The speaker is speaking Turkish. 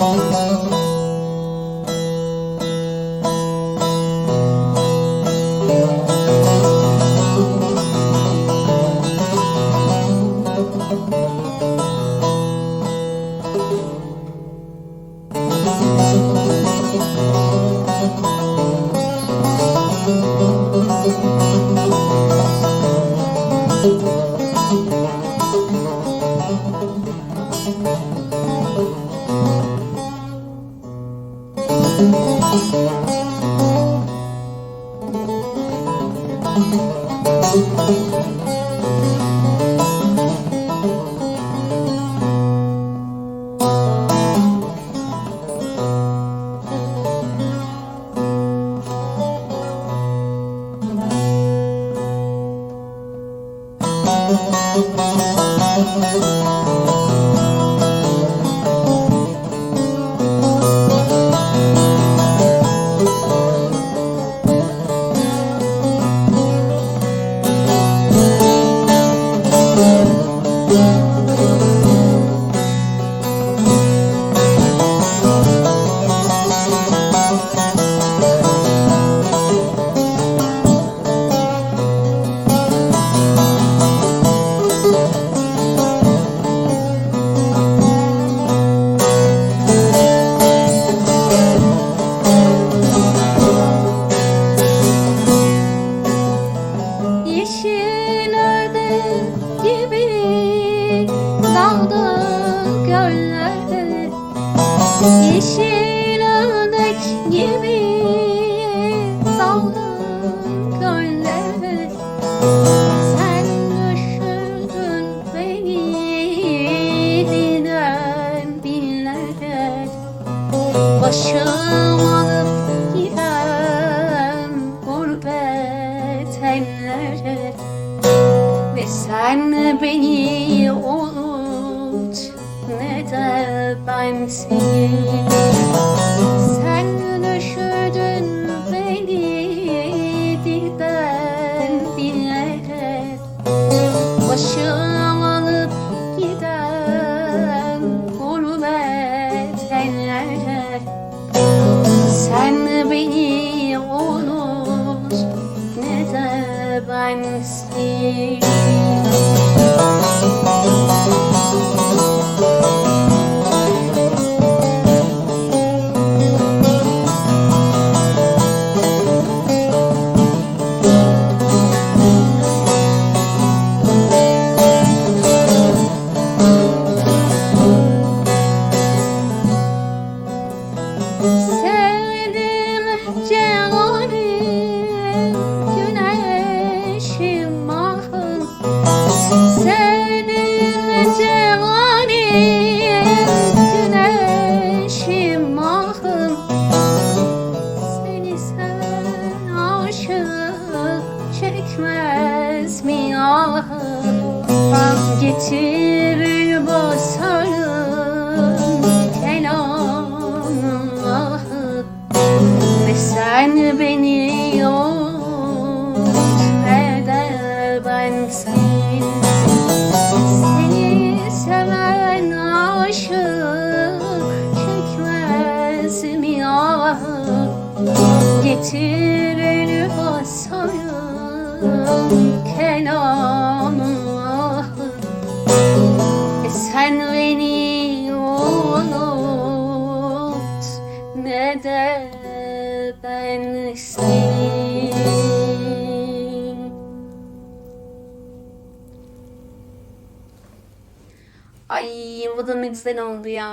home. Yeşil daldı göllerde Yeşil ördek gibi daldı göllerde Sen düşürdün beni dinen binlere Başım Ve sen beni unut. Ne de ben seni de ben mi ahım Getirir basarım. Kelamı Ve sen beni yok eder ben seni Seni seven aşık çekmez mi ahım Getirir basarım. kelamı de ben seni Ay bu da ne oldu ya.